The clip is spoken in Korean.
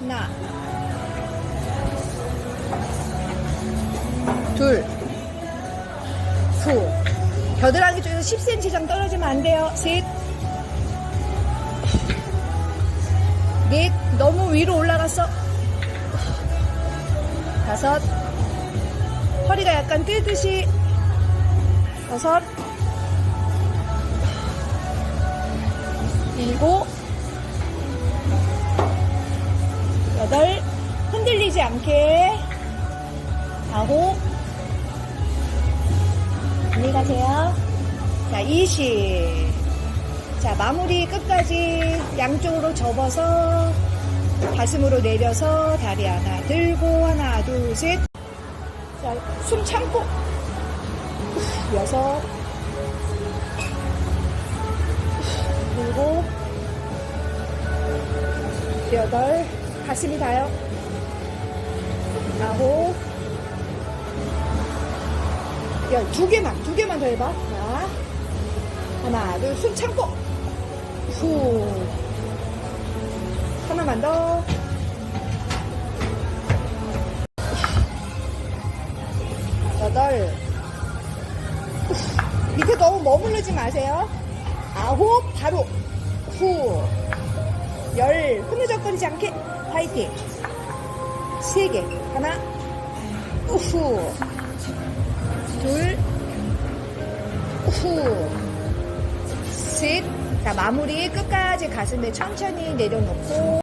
하나, 둘, 후. 겨드랑이 쪽에서 10cm 이상 떨어지면 안 돼요. 셋, 넷, 너무 위로 올라갔어. 다섯, 허리가 약간 뜨듯이. 여섯, 일곱, 흔들리지 않게. 아홉, 안녕히 가세요. 자, 20. 자, 마무리 끝까지 양쪽으로 접어서 가슴으로 내려서 다리 하나 들고 하나, 둘, 셋. 자, 숨 참고. 여섯. 일곱. 여덟. 가슴이 닿아요. 아홉. 열, 두 개만, 두 개만 더 해봐. 자. 하나, 둘, 숨 참고. 후. 하나만 더. 여덟. 밑에 너무 머무르지 마세요. 아홉, 바로. 후. 열. 흐느적거리지 않게. 파이팅. 세 개. 하나. 후. 둘. 후. 셋. 자, 마무리 끝까지 가슴에 천천히 내려놓고